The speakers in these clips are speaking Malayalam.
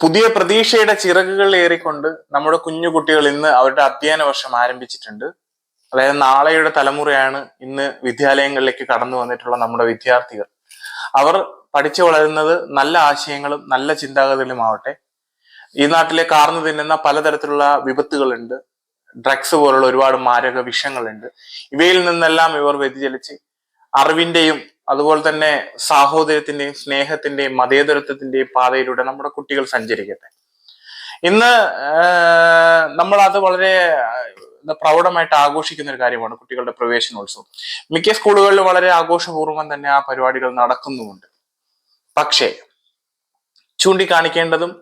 പുതിയ പ്രതീക്ഷയുടെ ചിറകുകൾ ഏറിക്കൊണ്ട് നമ്മുടെ കുഞ്ഞു കുട്ടികൾ ഇന്ന് അവരുടെ അധ്യയന വർഷം ആരംഭിച്ചിട്ടുണ്ട്. അതായത് നാളെയുടെ തലമുറയാണ് ഇന്ന് വിദ്യാലയങ്ങളിലേക്ക് കടന്നു വന്നിട്ടുള്ള നമ്മുടെ വിദ്യാർത്ഥികൾ. അവർ പഠിച്ചു വളരുന്നത് നല്ല ആശയങ്ങളും നല്ല ചിന്താഗതികളും ആവട്ടെ ഈ നാട്ടിലെ കാർന്നു തിന്നുന്ന പലതരത്തിലുള്ള വിപത്തുകളുണ്ട്. ഡ്രഗ്സ് പോലുള്ള ഒരുപാട് മാരക വിഷങ്ങളുണ്ട്. ഇവയിൽ നിന്നെല്ലാം ഇവർ വ്യതിചലിച്ച് അറിവിന്റെയും അതുപോലെ തന്നെ സാഹോദര്യത്തിന്റെയും സ്നേഹത്തിന്റെയും മതേതരത്വത്തിന്റെയും പാതയിലൂടെ നമ്മുടെ കുട്ടികൾ സഞ്ചരിക്കട്ടെ. ഇന്ന് നമ്മൾ അത് വളരെ പ്രൗഢമായിട്ട് ആഘോഷിക്കുന്ന ഒരു കാര്യമാണ് കുട്ടികളുടെ പ്രവേശനോത്സവം. മിക്ക സ്കൂളുകളിലും വളരെ ആഘോഷപൂർവം തന്നെ ആ പരിപാടികൾ നടക്കുന്നുമുണ്ട്. പക്ഷേ ചൂണ്ടിക്കാണിക്കേണ്ടതും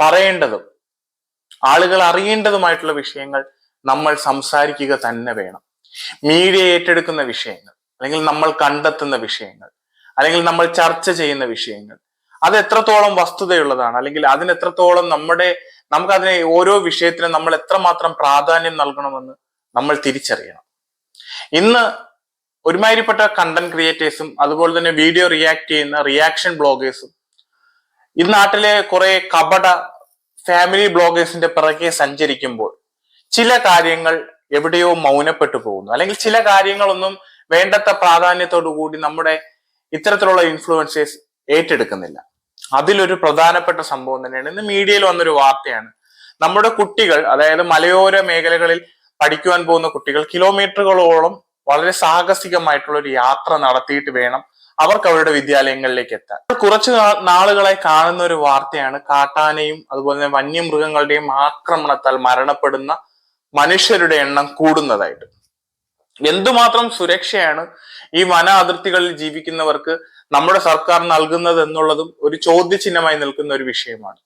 പറയേണ്ടതും ആളുകൾ അറിയേണ്ടതുമായിട്ടുള്ള വിഷയങ്ങൾ നമ്മൾ സംസാരിക്കുക തന്നെ വേണം. മീഡിയ ഏറ്റെടുക്കുന്ന വിഷയങ്ങൾ അല്ലെങ്കിൽ നമ്മൾ കണ്ടെത്തുന്ന വിഷയങ്ങൾ അല്ലെങ്കിൽ നമ്മൾ ചർച്ച ചെയ്യുന്ന വിഷയങ്ങൾ. അത് എത്രത്തോളം വസ്തുതയുള്ളതാണ് അല്ലെങ്കിൽ അതിന് എത്രത്തോളം നമ്മുടെ നമുക്ക് അതിനെ ഓരോ വിഷയത്തിനും നമ്മൾ എത്രമാത്രം പ്രാധാന്യം നൽകണമെന്ന് നമ്മൾ തിരിച്ചറിയണം. ഇന്ന് ഒരുമാതിരിപ്പെട്ട കണ്ടന്റ് ക്രിയേറ്റേഴ്സും അതുപോലെ തന്നെ വീഡിയോ റിയാക്ട് ചെയ്യുന്ന റിയാക്ഷൻ ബ്ലോഗേഴ്സും ഈ നാട്ടിലെ കുറെ കപട ഫാമിലി ബ്ലോഗേഴ്സിന്റെ പിറകെ സഞ്ചരിക്കുമ്പോൾ ചില കാര്യങ്ങൾ എവിടെയോ മൗനപ്പെട്ടു പോകുന്നു. അല്ലെങ്കിൽ ചില കാര്യങ്ങളൊന്നും വേണ്ടത്ര പ്രാധാന്യത്തോടു കൂടി നമ്മുടെ ഇത്തരത്തിലുള്ള ഇൻഫ്ലുവൻസേഴ്സ് ഏറ്റെടുക്കുന്നില്ല. അതിലൊരു പ്രധാനപ്പെട്ട സംഭവം തന്നെയാണ്. ഇന്ന് മീഡിയയിൽ വന്നൊരു വാർത്തയാണ്. നമ്മുടെ കുട്ടികൾ അതായത് മലയോര മേഖലകളിൽ പഠിക്കുവാൻ പോകുന്ന കുട്ടികൾ കിലോമീറ്ററുകളോളം വളരെ സാഹസികമായിട്ടുള്ള ഒരു യാത്ര നടത്തിയിട്ട് വേണം അവർക്ക് അവരുടെ വിദ്യാലയങ്ങളിലേക്ക് എത്താൻ. കുറച്ച് നാളുകളായി കാണുന്ന ഒരു വാർത്തയാണ് കാട്ടാനയും അതുപോലെ തന്നെ വന്യമൃഗങ്ങളുടെയും ആക്രമണത്താൽ മരണപ്പെടുന്ന മനുഷ്യരുടെ എണ്ണം കൂടുന്നതായിട്ട്. എന്തുമാത്രം സുരക്ഷയാണ് ഈ വന അതിർത്തികളിൽ ജീവിക്കുന്നവർക്ക് നമ്മുടെ സർക്കാർ നൽകുന്നത് എന്നുള്ളതും ഒരു ചോദ്യചിഹ്നമായി നിൽക്കുന്ന ഒരു വിഷയമാണ്.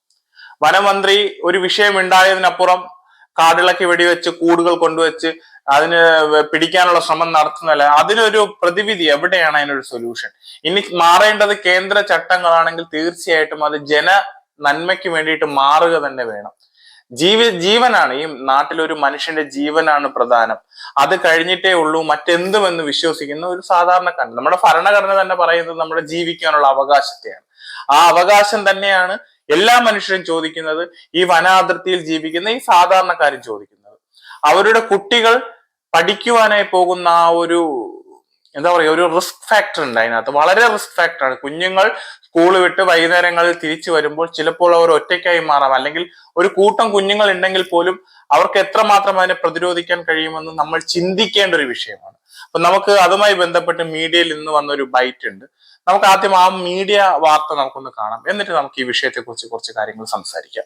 വനമന്ത്രി ഒരു വിഷയം ഉണ്ടായതിനപ്പുറം കാടിളക്കി വെടിവെച്ച് കൂടുകൾ കൊണ്ടുവച്ച് അതിന് പിടിക്കാനുള്ള ശ്രമം നടത്തുന്നില്ല അതിനൊരു പ്രതിവിധി എവിടെയാണ് അതിനൊരു സൊല്യൂഷൻ ഇനി മാറേണ്ടത് കേന്ദ്ര ചട്ടങ്ങളാണെങ്കിൽ തീർച്ചയായിട്ടും അത് ജന നന്മയ്ക്ക് വേണ്ടിയിട്ട് മാറുക തന്നെ വേണം. ജീവ ജീവനാണ്. ഈ നാട്ടിൽ ഒരു മനുഷ്യന്റെ ജീവനാണ് പ്രധാനം. അത് കഴിഞ്ഞിട്ടേ ഉള്ളൂ മറ്റെന്തുമെന്ന് വിശ്വസിക്കുന്ന ഒരു സാധാരണക്കാരൻ. നമ്മുടെ ഭരണഘടന തന്നെ പറയുന്നത് നമ്മുടെ ജീവിക്കാനുള്ള അവകാശത്തെയാണ്. ആ അവകാശം തന്നെയാണ് എല്ലാ മനുഷ്യരും ചോദിക്കുന്നത് ഈ വനാതിർത്തിയിൽ ജീവിക്കുന്ന ഈ സാധാരണക്കാരും ചോദിക്കുന്നത്. അവരുടെ കുട്ടികൾ പഠിക്കുവാനായി പോകുന്ന ആ ഒരു എന്താ പറയുക ഒരു റിസ്ക് ഫാക്ടർ ഉണ്ട് അതിനകത്ത്. വളരെ റിസ്ക് ഫാക്ടറാണ് കുഞ്ഞുങ്ങൾ സ്കൂൾ വിട്ട് വൈകുന്നേരങ്ങളിൽ തിരിച്ചു വരുമ്പോൾ ചിലപ്പോൾ അവർ ഒറ്റയ്ക്കായി മാറാം. അല്ലെങ്കിൽ ഒരു കൂട്ടം കുഞ്ഞുങ്ങൾ ഉണ്ടെങ്കിൽ പോലും അവർക്ക് എത്രമാത്രം അതിനെ പ്രതിരോധിക്കാൻ കഴിയുമെന്ന് നമ്മൾ ചിന്തിക്കേണ്ട ഒരു വിഷയമാണ്. അപ്പൊ നമുക്ക് അതുമായി ബന്ധപ്പെട്ട് മീഡിയയിൽ ഇന്ന് വന്ന ഒരു ബൈറ്റ് ഉണ്ട്. നമുക്ക് ആദ്യം ആ മീഡിയ വാർത്ത നമുക്കൊന്ന് കാണാം. എന്നിട്ട് നമുക്ക് ഈ വിഷയത്തെക്കുറിച്ച് കുറച്ച് കാര്യങ്ങൾ സംസാരിക്കാം.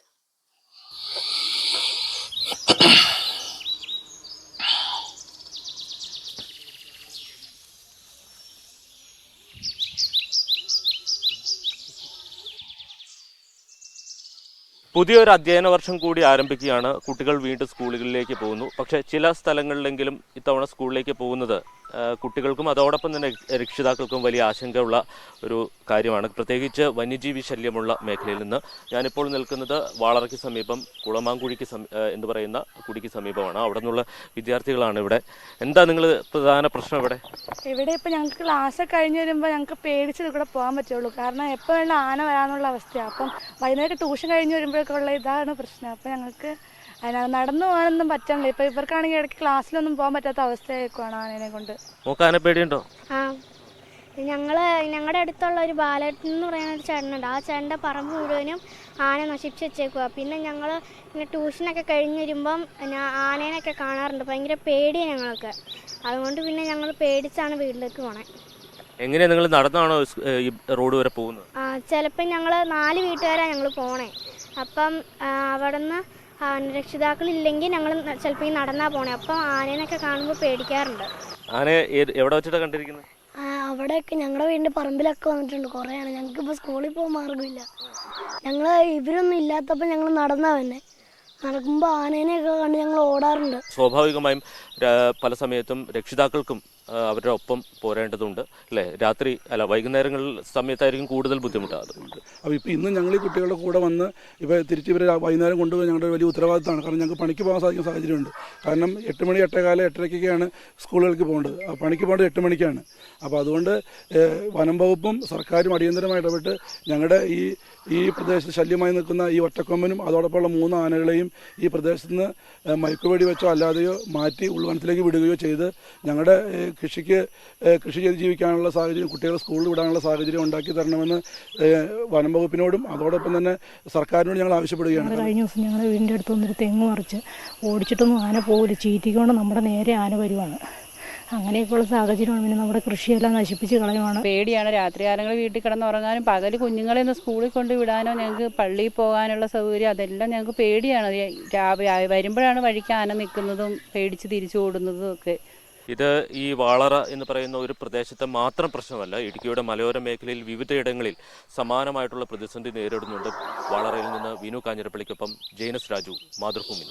പുതിയൊരു അധ്യയന വർഷം കൂടി ആരംഭിക്കുകയാണ്. കുട്ടികൾ വീണ്ടും സ്കൂളുകളിലേക്ക് പോകുന്നു. പക്ഷേ ചില സ്ഥലങ്ങളിലെങ്കിലും ഇത്തവണ സ്കൂളിലേക്ക് പോകുന്നത് കുട്ടികൾക്കും അതോടൊപ്പം തന്നെ രക്ഷിതാക്കൾക്കും വലിയ ആശങ്കയുള്ള ഒരു കാര്യമാണ്. പ്രത്യേകിച്ച് വന്യജീവി ശല്യമുള്ള മേഖലയിൽ നിന്ന് ഞാനിപ്പോൾ നിൽക്കുന്നത് വാളറയ്ക്ക് സമീപം കുളമാങ്കുഴിക്ക് എന്ന് പറയുന്ന കുടിക്ക് സമീപമാണ്. അവിടെ നിന്നുള്ള വിദ്യാർത്ഥികളാണ് ഇവിടെ. എന്താ നിങ്ങൾ പ്രധാന പ്രശ്നം ഇവിടെ? ഇവിടെ ഇപ്പം ഞങ്ങൾക്ക് ക്ലാസ് കഴിഞ്ഞ് വരുമ്പോൾ ഞങ്ങൾക്ക് പേടിച്ചത് കൂടെ പോകാൻ പറ്റുള്ളൂ. കാരണം എപ്പോൾ വേണം ആന വരാനുള്ള അവസ്ഥയാണ് അപ്പം വൈകുന്നേരം ട്യൂഷൻ കഴിഞ്ഞ് വരുമ്പോഴൊക്കെ ഉള്ള ഇതാണ് പ്രശ്നം. അപ്പം ഞങ്ങൾക്ക് അതിനകത്ത് നടന്നു പോകാനൊന്നും പറ്റണില്ല. ഇപ്പൊ ഇവർക്കാണെങ്കിൽ ഇടയ്ക്ക് ക്ലാസ്സിലൊന്നും പോകാൻ പറ്റാത്ത അവസ്ഥയൊക്കെയാണ് ആനേനെ കൊണ്ട്. നോക്കാനെ പേടിയുണ്ടോ? ആ. ഞങ്ങൾ ഞങ്ങളുടെ അടുത്തുള്ള ഒരു ബാലേട്ടൻ എന്ന് പറയുന്ന ഒരു ചേട്ടനുണ്ട്. ആ ചേട്ടന്റെ പറമ്പ് മുഴുവനും ആന നശിപ്പിച്ച് വെച്ചേക്കുക പിന്നെ ഞങ്ങൾ ഇങ്ങനെ ട്യൂഷനൊക്കെ കഴിഞ്ഞ് വരുമ്പം ഞാൻ ആനേനൊക്കെ കാണാറുണ്ട്. ഭയങ്കര പേടിയാണ് ഞങ്ങൾക്ക്. അതുകൊണ്ട് പിന്നെ ഞങ്ങൾ പേടിച്ചാണ് വീട്ടിലേക്ക് പോണേ. എങ്ങനെയാണ് നിങ്ങൾ നടന്നാണോ ഈ റോഡ് വരെ പോകുന്നത്? ചിലപ്പോൾ ഞങ്ങൾ നാല് വീട്ടുകാരാണ് ഞങ്ങൾ പോണേ. അപ്പം അവിടെ നിന്ന് രക്ഷിതാക്കളില്ലെങ്കിൽ ഞങ്ങൾ ചിലപ്പോൾ ഈ നടന്നാ പോണേ. അപ്പോൾ ആനേനൊക്കെ കാണുമ്പോൾ പേടിക്കാറുണ്ട്. ആനെ എവിടെ വെച്ചിട്ടാണ് കണ്ടിരിക്കുന്നത് അവിടെയൊക്കെ ഞങ്ങളുടെ വീടിന്റെ പറമ്പിലൊക്കെ വന്നിട്ടുണ്ട്. കുറേയാണ്. ഞങ്ങൾക്കിപ്പോൾ സ്കൂളിൽ പോകാൻ മാർഗമില്ല. ഞങ്ങൾ ഇവരൊന്നും ഇല്ലാത്തപ്പോൾ ഞങ്ങൾ നടന്നാ തന്നെ നടക്കുമ്പോൾ ആനേനെയൊക്കെ കണ്ട് ഞങ്ങൾ ഓടാറുണ്ട്. സ്വാഭാവികമായും പല സമയത്തും രക്ഷിതാക്കൾക്കും അവരുടെ ഒപ്പം പോരേണ്ടതുണ്ട് അല്ലേ? രാത്രി അല്ല വൈകുന്നേരങ്ങളിൽ സമയത്തായിരിക്കും കൂടുതൽ ബുദ്ധിമുട്ടാകുന്നത്. അപ്പോൾ ഇപ്പോൾ ഇന്ന് ഞങ്ങൾ ഈ കുട്ടികളുടെ കൂടെ വന്ന് ഇപ്പോൾ തിരിച്ച് ഇവരെ വൈകുന്നേരം കൊണ്ടുപോയി ഞങ്ങളുടെ വലിയ ഉത്തരവാദിത്തമാണ്. കാരണം ഞങ്ങൾക്ക് പണിക്ക് പോകാൻ സാധിക്കുന്ന സാഹചര്യമുണ്ട്. കാരണം എട്ട് മണി എട്ടേകാല എട്ടരയ്ക്കൊക്കെയാണ് സ്കൂളുകൾക്ക് പോകേണ്ടത്. പണിക്ക് പോകേണ്ടത് എട്ട് മണിക്കാണ്. അപ്പോൾ അതുകൊണ്ട് വനം വകുപ്പും സർക്കാരും അടിയന്തരമായി ഇടപെട്ട് ഞങ്ങളുടെ ഈ ഈ പ്രദേശത്ത് ശല്യമായി നിൽക്കുന്ന ഈ ഒറ്റക്കൊമ്പനും അതോടൊപ്പമുള്ള മൂന്ന് ആനകളെയും ഈ പ്രദേശത്ത് നിന്ന് മയക്കുവേടി വെച്ചോ അല്ലാതെയോ മാറ്റി ഉൾവനത്തിലേക്ക് വിടുകയോ ചെയ്ത് ഞങ്ങളുടെ കൃഷിക്ക് കൃഷി ചെയ്ത് ജീവിക്കാനുള്ള സാഹചര്യം കുട്ടികളെ സ്കൂളിൽ വിടാനുള്ള സാഹചര്യം ഉണ്ടാക്കി തരണമെന്ന് വനം വകുപ്പിനോടും അതോടൊപ്പം തന്നെ സർക്കാരിനോട് ഞങ്ങൾ ആവശ്യപ്പെടുകയാണ്. കഴിഞ്ഞ ദിവസം ഞങ്ങളുടെ വീടിന്റെ അടുത്ത് വന്നൊരു തെങ്ങ് മറിച്ച് ഓടിച്ചിട്ടൊന്നും ആന പോകില്ല ചീറ്റിക്കൊണ്ട് നമ്മുടെ നേരെ ആന വരുവാണ്. അങ്ങനെയൊക്കെയുള്ള സാഹചര്യമാണ് പിന്നെ നമ്മുടെ കൃഷിയെല്ലാം നശിപ്പിച്ച് കളയുവാണ്. പേടിയാണ്. രാത്രികാലങ്ങളിൽ വീട്ടിൽ കിടന്നുറങ്ങാനും പകൽ കുഞ്ഞുങ്ങളെ ഒന്ന് സ്കൂളിൽ കൊണ്ട് വിടാനോ ഞങ്ങൾക്ക് പള്ളിയിൽ പോകാനുള്ള സൗകര്യം അതെല്ലാം ഞങ്ങൾക്ക് പേടിയാണ്. വരുമ്പോഴാണ് വഴിക്ക് ആന നിൽക്കുന്നതും പേടിച്ച് തിരിച്ചു ഓടുന്നതും ഒക്കെ. ഇത് ഈ വാളറ എന്ന് പറയുന്ന ഒരു പ്രദേശത്തെ മാത്രം പ്രശ്നമല്ല ഇടുക്കിയുടെ മലയോര മേഖലയിൽ വിവിധയിടങ്ങളിൽ സമാനമായിട്ടുള്ള പ്രതിസന്ധി നേരിടുന്നുണ്ട്. വാളറയിൽ നിന്ന് വിനു കാഞ്ഞിരപ്പള്ളിക്കൊപ്പം ജെയിനസ് രാജു മാതൃഭൂമി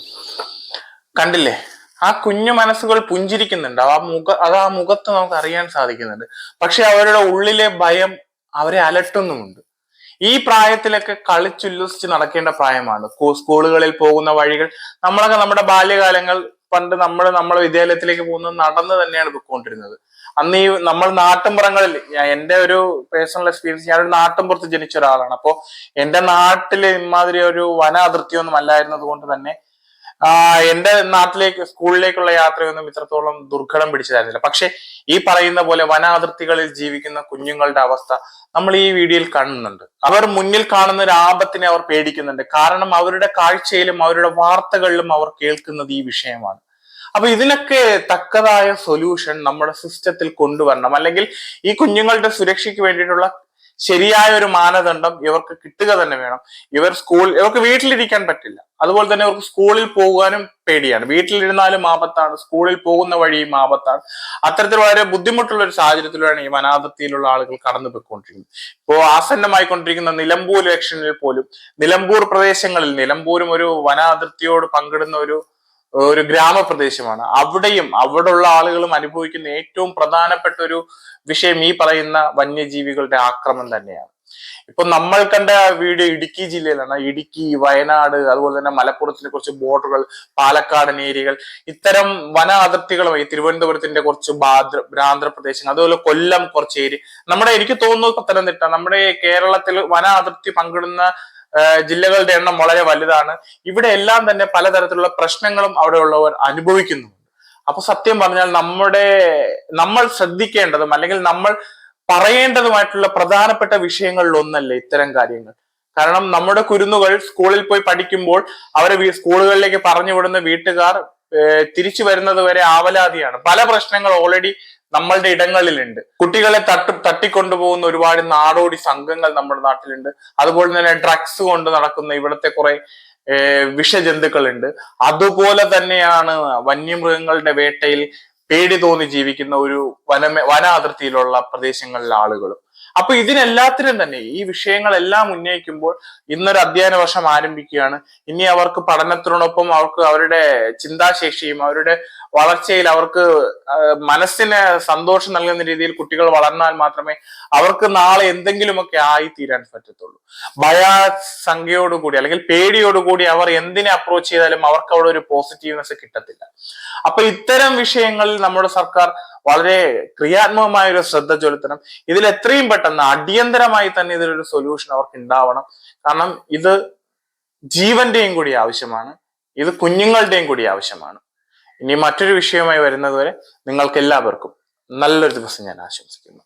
കണ്ടില്ലേ? ആ കുഞ്ഞു മനസ്സുകൾ പുഞ്ചിരിക്കുന്നുണ്ട്. ആ മുഖ അത് ആ മുഖത്ത് നമുക്ക് അറിയാൻ സാധിക്കുന്നുണ്ട്. പക്ഷെ അവരുടെ ഉള്ളിലെ ഭയം അവരെ അലട്ടുന്നുമുണ്ട്. ഈ പ്രായത്തിലൊക്കെ കളിച്ചുല്ലസിച്ച് നടക്കേണ്ട പ്രായമാണ്. സ്കൂ- സ്കൂളുകളിൽ പോകുന്ന വഴികൾ നമ്മളൊക്കെ നമ്മുടെ ബാല്യകാലങ്ങൾ പണ്ട് നമ്മൾ നമ്മുടെ വിദ്യാലയത്തിലേക്ക് പോകുന്നത് നടന്ന് തന്നെയാണ് പോയിക്കൊണ്ടിരുന്നത്. അന്ന് ഈ നമ്മൾ നാട്ടിൻപുറങ്ങളിൽ എന്റെ ഒരു പേഴ്സണൽ എക്സ്പീരിയൻസ് ഞാനൊരു നാട്ടിൻപുറത്ത് ജനിച്ച ഒരാളാണ്. അപ്പോൾ എന്റെ നാട്ടിൽ ഇമാതിരി ഒരു വന അതിർത്തിയൊന്നും അല്ലായിരുന്നത് കൊണ്ട് തന്നെ എന്റെ നാട്ടിലേക്ക് സ്കൂളിലേക്കുള്ള യാത്രയൊന്നും ഇത്രത്തോളം ദുർഘടം പിടിച്ചതായിരുന്നില്ല. പക്ഷെ ഈ പറയുന്ന പോലെ വനാതിർത്തികളിൽ ജീവിക്കുന്ന കുഞ്ഞുങ്ങളുടെ അവസ്ഥ നമ്മൾ ഈ വീഡിയോയിൽ കാണുന്നുണ്ട്. അവർ മുന്നിൽ കാണുന്ന ഒരു ആപത്തിനെ അവർ പേടിക്കുന്നുണ്ട്. കാരണം അവരുടെ കാഴ്ചയിലും അവരുടെ വാർത്തകളിലും അവർ കേൾക്കുന്നത് ഈ വിഷയമാണ്. അപ്പൊ ഇതിനൊക്കെ തക്കതായ സൊല്യൂഷൻ നമ്മുടെ സിസ്റ്റത്തിൽ കൊണ്ടുവരണം. അല്ലെങ്കിൽ ഈ കുഞ്ഞുങ്ങളുടെ സുരക്ഷയ്ക്ക് വേണ്ടിയിട്ടുള്ള ശരിയായ ഒരു മാനദണ്ഡം ഇവർക്ക് കിട്ടുക തന്നെ വേണം. ഇവർ സ്കൂൾ ഇവർക്ക് വീട്ടിലിരിക്കാൻ പറ്റില്ല. അതുപോലെ തന്നെ അവർക്ക് സ്കൂളിൽ പോകാനും പേടിയാണ്. വീട്ടിലിരുന്നാലും ആപത്താണ് സ്കൂളിൽ പോകുന്ന വഴിയും ആപത്താണ്. അത്തരത്തിൽ വളരെ ബുദ്ധിമുട്ടുള്ള ഒരു സാഹചര്യത്തിലൂടെയാണ് ഈ വനാതിർത്തിയിലുള്ള ആളുകൾ കടന്നു പോയിക്കൊണ്ടിരിക്കുന്നത് ഇപ്പോ ആസന്നമായിക്കൊണ്ടിരിക്കുന്ന നിലമ്പൂർ ഇലക്ഷനിൽ പോലും നിലമ്പൂർ പ്രദേശങ്ങളിൽ നിലമ്പൂരും ഒരു വനാതിർത്തിയോട് പങ്കിടുന്ന ഒരു ഒരു ഗ്രാമപ്രദേശമാണ്. അവിടെയും അവിടെയുള്ള ആളുകളും അനുഭവിക്കുന്ന ഏറ്റവും പ്രധാനപ്പെട്ട ഒരു വിഷയം ഈ പറയുന്ന വന്യജീവികളുടെ ആക്രമണം തന്നെയാണ്. ഇപ്പൊ നമ്മൾ കണ്ട വീഡിയോ ഇടുക്കി ജില്ലയിലാണ്. ഇടുക്കി വയനാട് അതുപോലെ തന്നെ മലപ്പുറത്തിന്റെ കുറച്ച് ബോർഡറുകൾ പാലക്കാടൻ ഏരിയകൾ ഇത്തരം വന അതിർത്തികളുമായി തിരുവനന്തപുരത്തിന്റെ കുറച്ച് ബാദ്ര പ്രദേശങ്ങൾ അതുപോലെ കൊല്ലം കുറച്ച് ഏരിയ നമ്മുടെ എനിക്ക് തോന്നുന്നു പത്തനംതിട്ട നമ്മുടെ കേരളത്തിൽ വന അതിർത്തി പങ്കിടുന്ന ജില്ലകളുടെ എണ്ണം വളരെ വലുതാണ്. ഇവിടെ എല്ലാം തന്നെ പലതരത്തിലുള്ള പ്രശ്നങ്ങളും അവിടെ ഉള്ളവർ അനുഭവിക്കുന്നുണ്ട്. അപ്പൊ സത്യം പറഞ്ഞാൽ നമ്മുടെ നമ്മൾ ശ്രദ്ധിക്കേണ്ടതും അല്ലെങ്കിൽ നമ്മൾ പറയേണ്ടതുമായിട്ടുള്ള പ്രധാനപ്പെട്ട വിഷയങ്ങളിൽ ഒന്നല്ല ഇത്തരം കാര്യങ്ങൾ. കാരണം നമ്മുടെ കുരുന്നുകൾ സ്കൂളിൽ പോയി പഠിക്കുമ്പോൾ അവരെ സ്കൂളുകളിലേക്ക് പറഞ്ഞു വിടുന്ന വീട്ടുകാർ തിരിച്ചു വരുന്നത് വരെ ആവലാതിയാണ്. പല പ്രശ്നങ്ങൾ ഓൾറെഡി നമ്മളുടെ ഇടങ്ങളിലുണ്ട്. കുട്ടികളെ തട്ട് തട്ടിക്കൊണ്ടുപോകുന്ന ഒരുപാട് നാടോടി സംഘങ്ങൾ നമ്മുടെ നാട്ടിലുണ്ട്. അതുപോലെ തന്നെ ഡ്രഗ്സ് കൊണ്ട് നടക്കുന്ന ഇവിടുത്തെ കുറെ വിഷജന്തുക്കളുണ്ട്. അതുപോലെ തന്നെയാണ് വന്യമൃഗങ്ങളുടെ വേട്ടയിൽ പേടി തോന്നി ജീവിക്കുന്ന ഒരു വന അതിർത്തിയിലുള്ള പ്രദേശങ്ങളിലെ ആളുകളും. അപ്പൊ ഇതിനെല്ലാത്തിനും തന്നെ ഈ വിഷയങ്ങളെല്ലാം ഉന്നയിക്കുമ്പോൾ ഇന്നൊരു അധ്യയന വർഷം ആരംഭിക്കുകയാണ്. ഇനി അവർക്ക് പഠനത്തിനോടൊപ്പം അവർക്ക് അവരുടെ ചിന്താശേഷിയും അവരുടെ വളർച്ചയിൽ അവർക്ക് മനസ്സിന് സന്തോഷം നൽകുന്ന രീതിയിൽ കുട്ടികൾ വളർന്നാൽ മാത്രമേ അവർക്ക് നാളെ എന്തെങ്കിലുമൊക്കെ ആയി തീരാൻ പറ്റത്തുള്ളൂ. ഭയാസംഖ്യയോടുകൂടി അല്ലെങ്കിൽ പേടിയോടുകൂടി അവർ എന്തിനെ അപ്രോച്ച് ചെയ്താലും അവർക്ക് അവിടെ ഒരു പോസിറ്റീവ്നെസ് കിട്ടത്തില്ല. അപ്പൊ ഇത്തരം വിഷയങ്ങളിൽ നമ്മുടെ സർക്കാർ വളരെ ക്രിയാത്മകമായ ഒരു ശ്രദ്ധ ചെലുത്തണം. ഇതിൽ എത്രയും പെട്ടെന്ന് അടിയന്തരമായി തന്നെ ഇതിലൊരു സൊല്യൂഷൻ അവർക്ക് ഉണ്ടാവണം. കാരണം ഇത് ജീവന്റെയും കൂടി ആവശ്യമാണ്. ഇത് കുഞ്ഞുങ്ങളുടെയും കൂടി ആവശ്യമാണ്. ഇനി മറ്റൊരു വിഷയവുമായി വരുന്നതുവരെ നിങ്ങൾക്ക് എല്ലാവർക്കും നല്ലൊരു ദിവസം ഞാൻ ആശംസിക്കുന്നു.